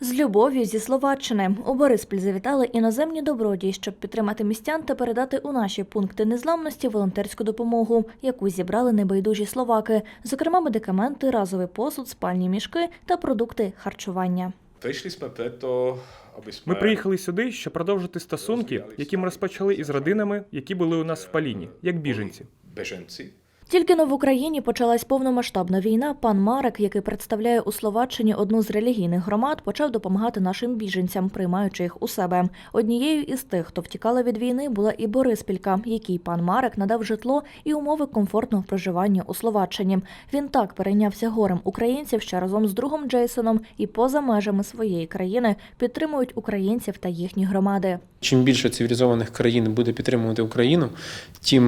З любов'ю зі Словаччини у Бориспіль завітали іноземні добродії, щоб підтримати містян та передати у наші пункти незламності волонтерську допомогу, яку зібрали небайдужі словаки, зокрема медикаменти, разовий посуд, спальні мішки та продукти харчування. Ми приїхали сюди, щоб продовжити стосунки, які ми розпочали із родинами, які були у нас в Паліні, як біженці. Тільки но в Україні почалась повномасштабна війна. Пан Марек, який представляє у Словаччині одну з релігійних громад, почав допомагати нашим біженцям, приймаючи їх у себе. Однією із тих, хто втікала від війни, була і Бориспілька, якій пан Марек надав житло і умови комфортного проживання у Словаччині. Він так перейнявся горем українців, що разом з другом Джейсоном і поза межами своєї країни підтримують українців та їхні громади. Чим більше цивілізованих країн буде підтримувати Україну, тим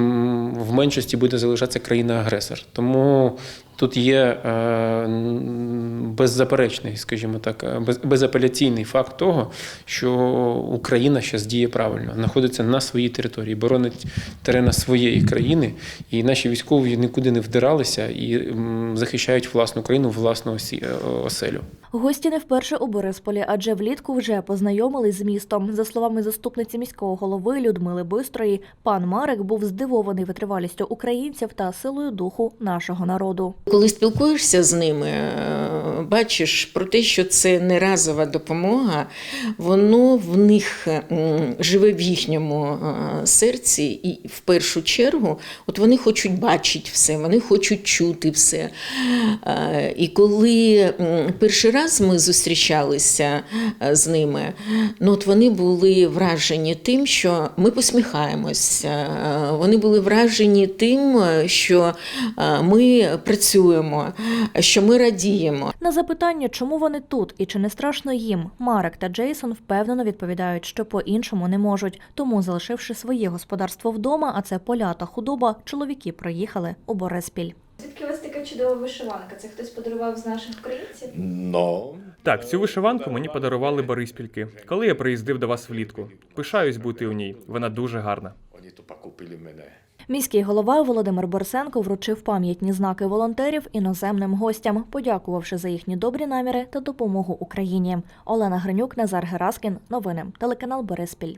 в меншості буде залишатися країна-агресор. Тому тут є е, беззаперечний, скажімо так, е, без- безапеляційний факт того, що Україна зараз діє правильно, знаходиться на своїй території, боронить терена своєї країни, і наші військові нікуди не вдиралися і захищають власну країну, власну е, оселю. Гості не вперше у Борисполі, адже влітку вже познайомились з містом. За словами заступниці міського голови Людмили Бистрої, пан Марек був здивований витривалістю українців та силою духу нашого народу. Коли спілкуєшся з ними, е, бачиш про те, що це не разова допомога, воно в них живе в їхньому е, серці, і в першу чергу, от вони хочуть бачити все, вони хочуть чути все. Е, І коли перший раз ми зустрічалися е, з ними, ну от вони були вражені тим, що ми посміхаємося. Вони були вражені тим, що ми працюємо, що ми радіємо. На запитання, чому вони тут і чи не страшно їм, Марек та Джейсон впевнено відповідають, що по-іншому не можуть. Тому, залишивши своє господарство вдома, а це поля та худоба, чоловіки проїхали у Бориспіль. Звідки у вас така чудова вишиванка? Це хтось подарував з наших українців? Но Так, цю вишиванку мені подарували Бориспільки, коли я приїздив до вас влітку. Пишаюсь бути у ній. Вона дуже гарна. вони то покупили мене. Міський голова Володимир Борсенко вручив пам'ятні знаки волонтерів іноземним гостям, подякувавши за їхні добрі наміри та допомогу Україні. Олена Гринюк, Назар Гераскін. Новини. Телеканал Бориспіль.